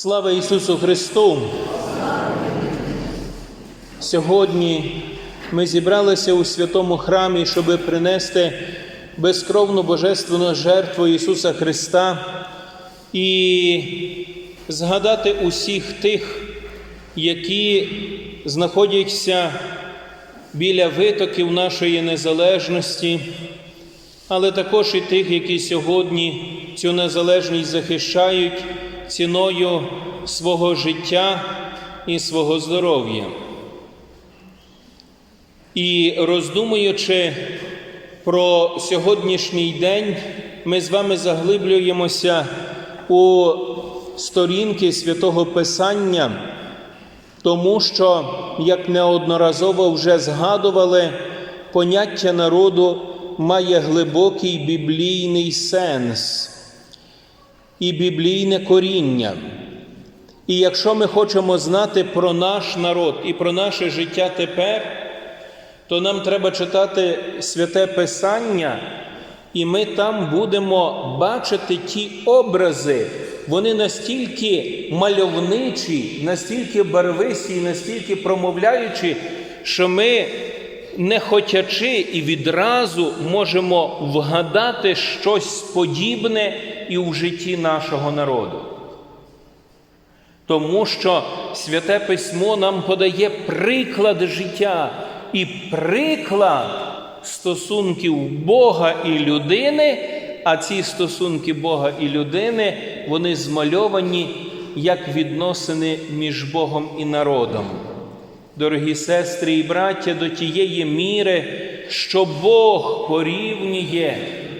Слава Ісусу Христу! Сьогодні ми зібралися у святому храмі, щоб принести безкровну божественну жертву Ісуса Христа і згадати усіх тих, які знаходяться біля витоків нашої незалежності, але також і тих, які сьогодні цю незалежність захищають ціною свого життя і свого здоров'я. І роздумуючи про сьогоднішній день, ми з вами заглиблюємося у сторінки святого Писання, тому що, як неодноразово вже згадували, поняття народу має глибокий біблійний сенс і біблійне коріння. І якщо ми хочемо знати про наш народ і про наше життя тепер, то нам треба читати святе Писання, і ми там будемо бачити ті образи, вони настільки мальовничі, настільки барвисті, настільки промовляючі, що ми, не хотячи і відразу можемо вгадати щось подібне і в житті нашого народу. Тому що святе письмо нам подає приклад життя і приклад стосунків Бога і людини, а ці стосунки Бога і людини, вони змальовані як відносини між Богом і народом. Дорогі сестри і браття, до тієї міри, що Бог порівнює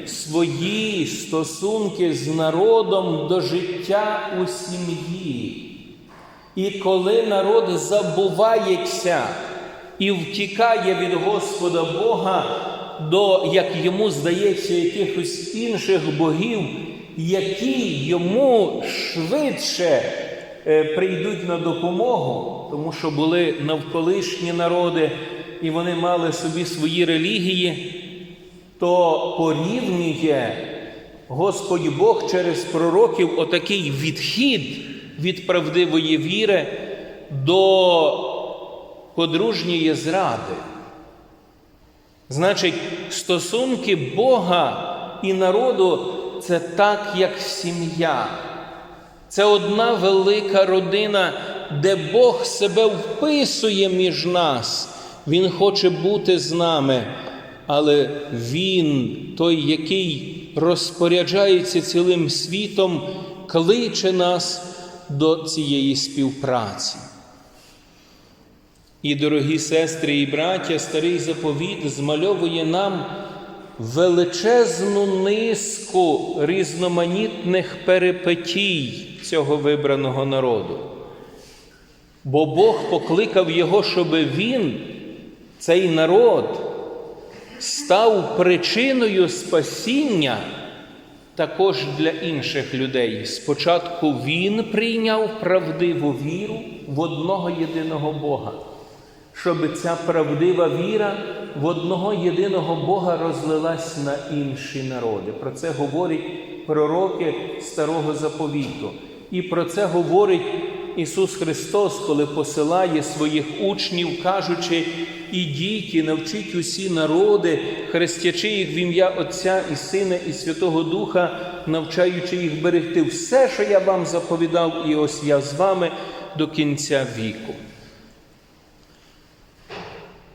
свої стосунки з народом до життя у сім'ї. І коли народ забувається і втікає від Господа Бога до, як йому здається, якихось інших богів, які йому швидше прийдуть на допомогу, тому що були навколишні народи, і вони мали собі свої релігії, то порівнює Господь Бог через пророків отакий відхід від правдивої віри до подружньої зради. Значить, стосунки Бога і народу це так, як сім'я. Це одна велика родина, де Бог себе вписує між нас. Він хоче бути з нами, але Він, той, який розпоряджається цілим світом, кличе нас до цієї співпраці. І, дорогі сестри і браття, старий заповіт змальовує нам величезну низку різноманітних перипетій цього вибраного народу. Бо Бог покликав його, щоб він, цей народ, став причиною спасіння також для інших людей. Спочатку Він прийняв правдиву віру в одного єдиного Бога, щоб ця правдива віра в одного єдиного Бога розлилась на інші народи. Про це говорять пророки Старого Заповіту. І про це говорить Ісус Христос, коли посилає своїх учнів, кажучи, ідіть і навчіть усі народи, хрестячи їх в ім'я Отця і Сина, і Святого Духа, навчаючи їх берегти все, що я вам заповідав, і ось я з вами до кінця віку.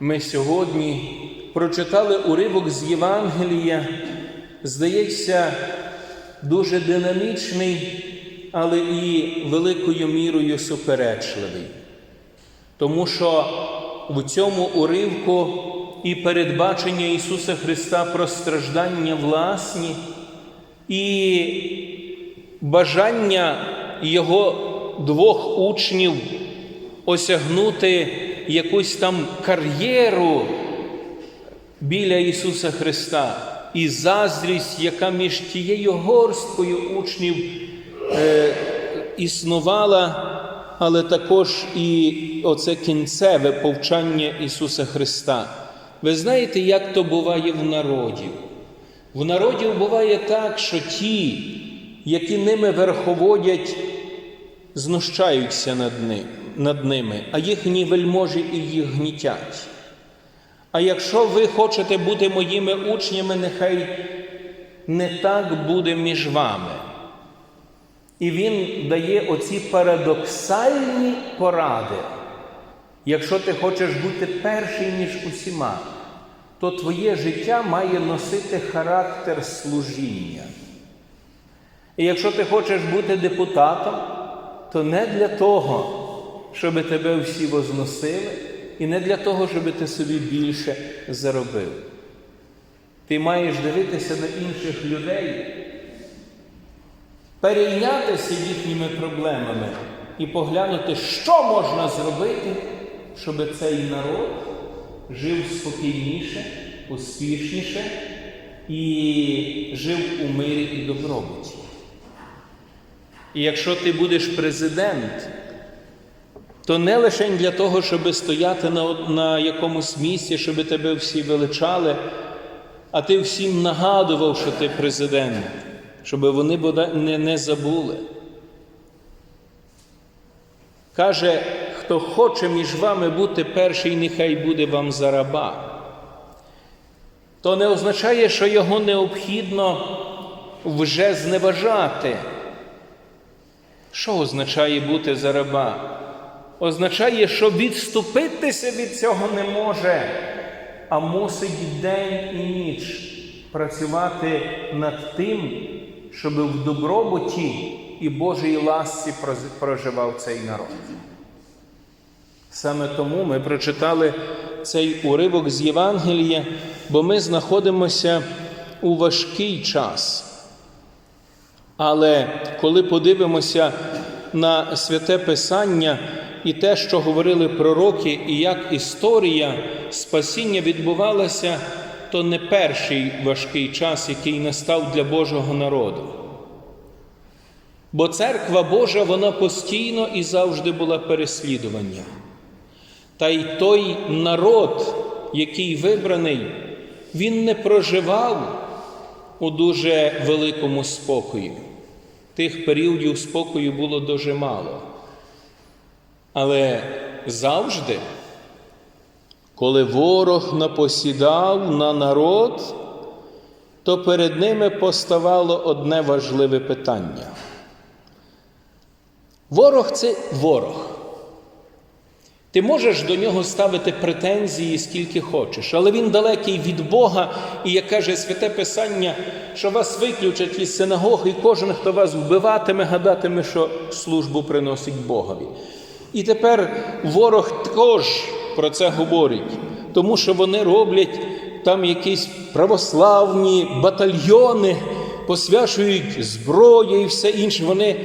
Ми сьогодні прочитали уривок з Євангелія, здається, дуже динамічний, але і великою мірою суперечливий. Тому що в цьому уривку і передбачення Ісуса Христа про страждання власні, і бажання Його двох учнів осягнути якусь там кар'єру біля Ісуса Христа, і заздрість, яка між тією горсткою учнів існувала, але також і оце кінцеве повчання Ісуса Христа. Ви знаєте, як то буває в народі? В народі буває так, що ті, які ними верховодять, знущаються над, ним, над ними, а їхні вельможі і їх гнітять. А якщо ви хочете бути моїми учнями, нехай не так буде між вами. І він дає оці парадоксальні поради. Якщо ти хочеш бути перший між усіма, то твоє життя має носити характер служіння. І якщо ти хочеш бути депутатом, то не для того, щоб тебе всі возносили, і не для того, щоб ти собі більше заробив. Ти маєш дивитися на інших людей, перейнятися їхніми проблемами і поглянути, що можна зробити, щоб цей народ жив спокійніше, успішніше і жив у мирі і добробуті. І якщо ти будеш президент, то не лише для того, щоб стояти на, на якомусь місці, щоб тебе всі величали, а ти всім нагадував, що ти президент, щоб вони не, забули. Каже, хто хоче між вами бути перший, нехай буде вам за раба. То не означає, що його необхідно вже зневажати. Що означає бути за раба? Означає, що відступитися від цього не може, а мусить день і ніч працювати над тим, щоб в добробуті і Божій ласці проживав цей народ. Саме тому ми прочитали цей уривок з Євангелія, бо ми знаходимося у важкий час. Але коли подивимося на святе Писання і те, що говорили пророки, і як історія спасіння відбувалася, то не перший важкий час, який настав для Божого народу. Бо церква Божа, вона постійно і завжди була переслідування. Та й той народ, який вибраний, він не проживав у дуже великому спокої. Тих періодів спокою було дуже мало. Але завжди, коли ворог напосідав на народ, то перед ними поставало одне важливе питання. Ворог це ворог. Ти можеш до нього ставити претензії скільки хочеш, але він далекий від Бога, і як каже Святе Писання, що вас виключать із синагог, і кожен, хто вас вбиватиме, гадатиме, що службу приносить Богові. І тепер ворог також про це говорить, тому що вони роблять там якісь православні батальйони, посвячують зброю і все інше. Вони,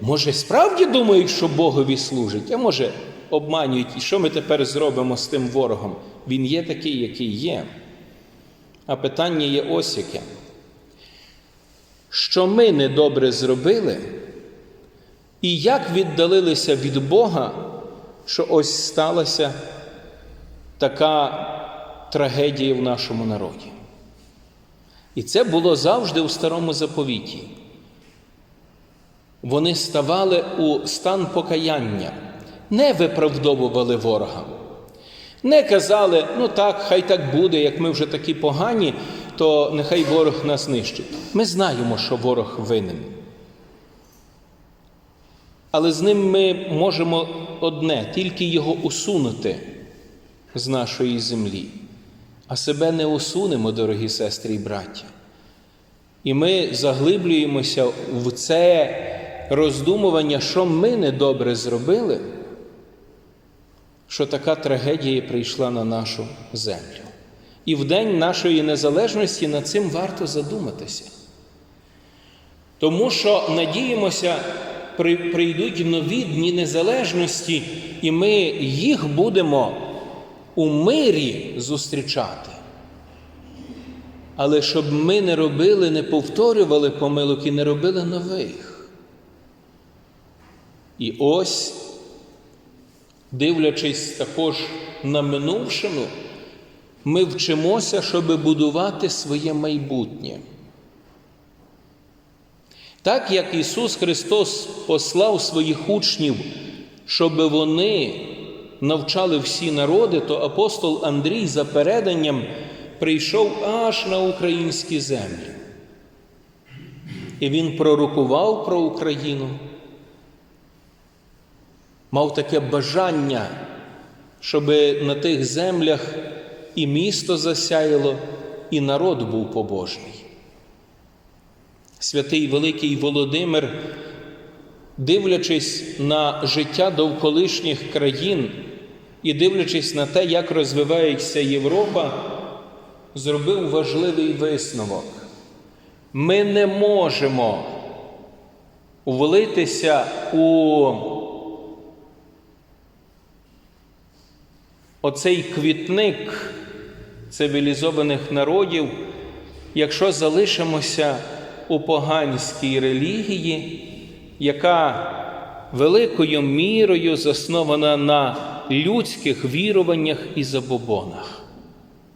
може, справді думають, що Богові служать, а може обманюють, і що ми тепер зробимо з тим ворогом? Він є такий, який є. А питання є ось яке. Що ми недобре зробили, і як віддалилися від Бога, що ось сталася така трагедія в нашому народі. І це було завжди у старому заповіті. Вони ставали у стан покаяння не виправдовували ворога. Не казали, ну так, хай так буде, як ми вже такі погані, то нехай ворог нас нищить. Ми знаємо, що ворог винен. Але з ним ми можемо одне, тільки його усунути з нашої землі, а себе не усунемо, дорогі сестри і браття. І ми заглиблюємося в це роздумування, що ми недобре зробили що така трагедія прийшла на нашу землю. І в день нашої незалежності над цим варто задуматися. Тому що надіємося, прийдуть нові дні незалежності, і ми їх будемо у мирі зустрічати. Але щоб ми не робили, не повторювали помилок і не робили нових. І ось дивлячись також на минувшину, ми вчимося, щоб будувати своє майбутнє. Так як Ісус Христос послав своїх учнів, щоб вони навчали всі народи, то апостол Андрій за переданням прийшов аж на українські землі. І він пророкував про Україну, мав таке бажання, щоб на тих землях і місто засяяло, і народ був побожний. Святий Великий Володимир, дивлячись на життя довколишніх країн і дивлячись на те, як розвивається Європа, зробив важливий висновок. Ми не можемо влитися у оцей квітник цивілізованих народів, якщо залишимося у поганській релігії, яка великою мірою заснована на людських віруваннях і забобонах.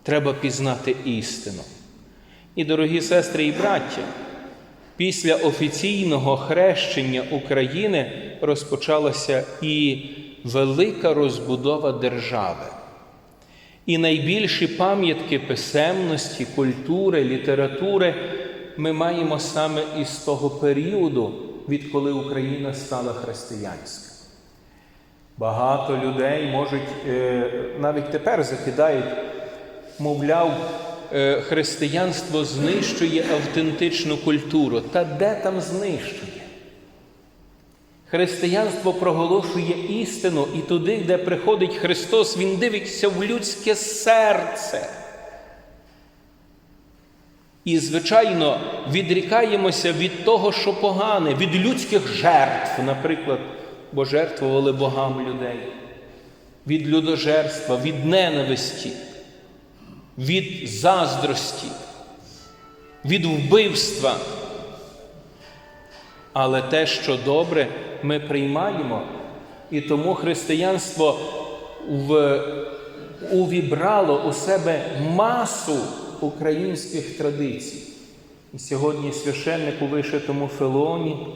Треба пізнати істину. І, дорогі сестри і браття, після офіційного хрещення України розпочалася і велика розбудова держави. І найбільші пам'ятки писемності, культури, літератури ми маємо саме із того періоду, відколи Україна стала християнська. Багато людей можуть е, навіть тепер закидають, мовляв, е, християнство знищує автентичну культуру. Та де там знищує? Християнство проголошує істину, і туди, де приходить Христос, Він дивиться в людське серце. І, звичайно, відрікаємося від того, що погане, від людських жертв, наприклад, бо жертвували богам людей, від людожерства, від ненависті, від заздрості, від вбивства. Але те, що добре, ми приймаємо, і тому християнство в, увібрало у себе масу українських традицій. І сьогодні священник у вишитому фелоні,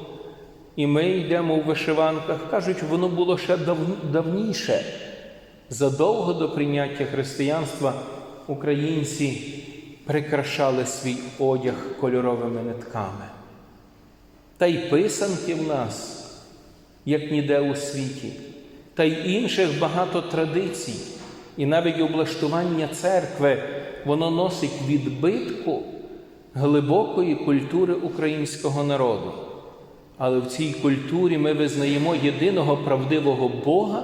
і ми йдемо у вишиванках. Кажуть, воно було ще дав, давніше. Задовго до прийняття християнства українці прикрашали свій одяг кольоровими нитками. Та й писанки в нас, як ніде у світі, та й інших багато традицій, і навіть облаштування церкви, воно носить відбитку глибокої культури українського народу. Але в цій культурі ми визнаємо єдиного правдивого Бога,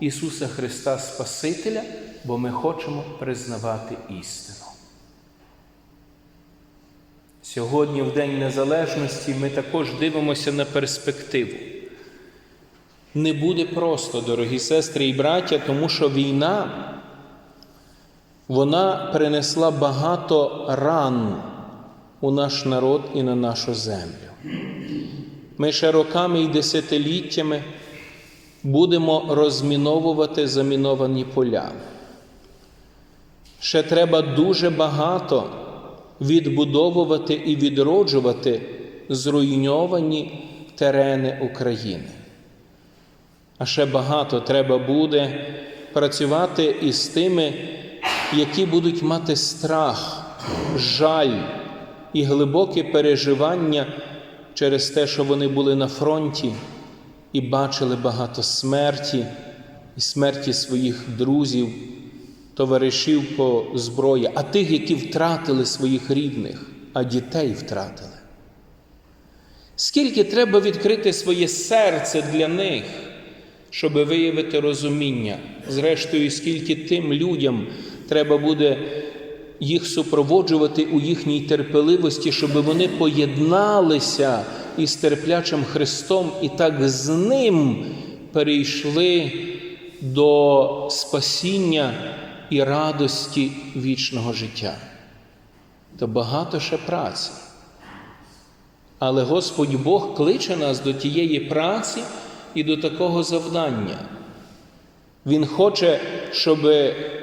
Ісуса Христа Спасителя, бо ми хочемо признавати істину. Сьогодні, в День Незалежності, ми також дивимося на перспективу. Не буде просто, дорогі сестри і браття, тому що війна вона принесла багато ран у наш народ і на нашу землю. Ми ще роками і десятиліттями будемо розміновувати заміновані поля. Ще треба дуже багато відбудовувати і відроджувати зруйновані терени України. А ще багато треба буде працювати із тими, які будуть мати страх, жаль і глибоке переживання через те, що вони були на фронті і бачили багато смерті і смерті своїх друзів, товаришів по зброї, а тих, які втратили своїх рідних, а дітей втратили. Скільки треба відкрити своє серце для них, щоб виявити розуміння, зрештою, скільки тим людям треба буде їх супроводжувати у їхній терпеливості, щоб вони поєдналися із терплячим Христом і так з Ним перейшли до спасіння і радості вічного життя. То багато ще праці. Але Господь Бог кличе нас до тієї праці і до такого завдання. Він хоче, щоб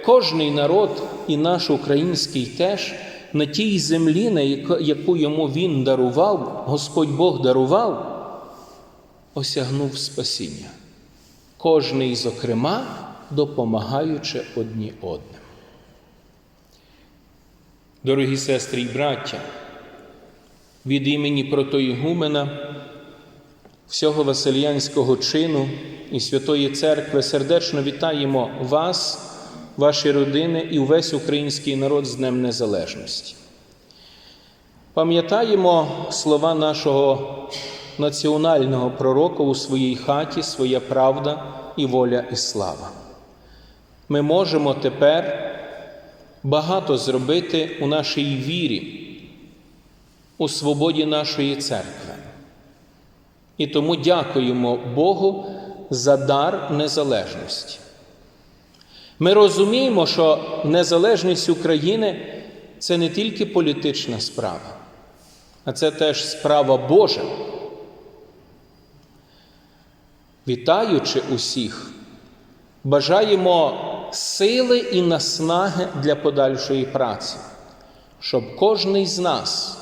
кожний народ, і наш український теж, на тій землі, на яку йому він дарував, Господь Бог дарував, осягнув спасіння. Кожний, зокрема, допомагаючи одні одним. Дорогі сестри і браття, від імені протоігумена всього Васильянського чину і Святої Церкви сердечно вітаємо вас, ваші родини і увесь український народ з Днем Незалежності. Пам'ятаємо слова нашого національного пророка у своїй хаті, своя правда і воля і слава. Ми можемо тепер багато зробити у нашій вірі, у свободі нашої церкви. І тому дякуємо Богу за дар незалежності. Ми розуміємо, що незалежність України це не тільки політична справа, а це теж справа Божа. Вітаючи усіх, бажаємо сили і наснаги для подальшої праці, щоб кожний з нас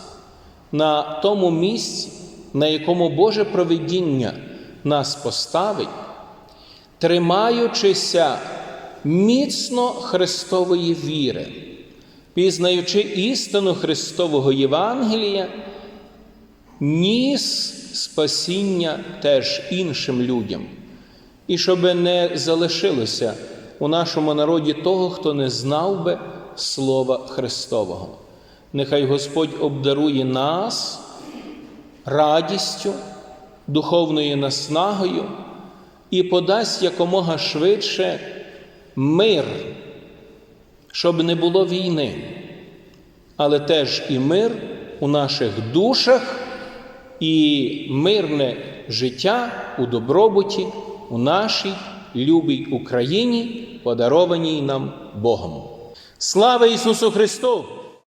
на тому місці, на якому Боже провидіння нас поставить, тримаючися міцно Христової віри, пізнаючи істину Христового Євангелія, ніс спасіння теж іншим людям, і щоб не залишилося у нашому народі того, хто не знав би Слова Христового. Нехай Господь обдарує нас радістю, духовною наснагою і подасть якомога швидше мир, щоб не було війни, але теж і мир у наших душах, і мирне життя у добробуті у нашій любій Україні, подарованій нам Богом. Слава Ісусу Христу!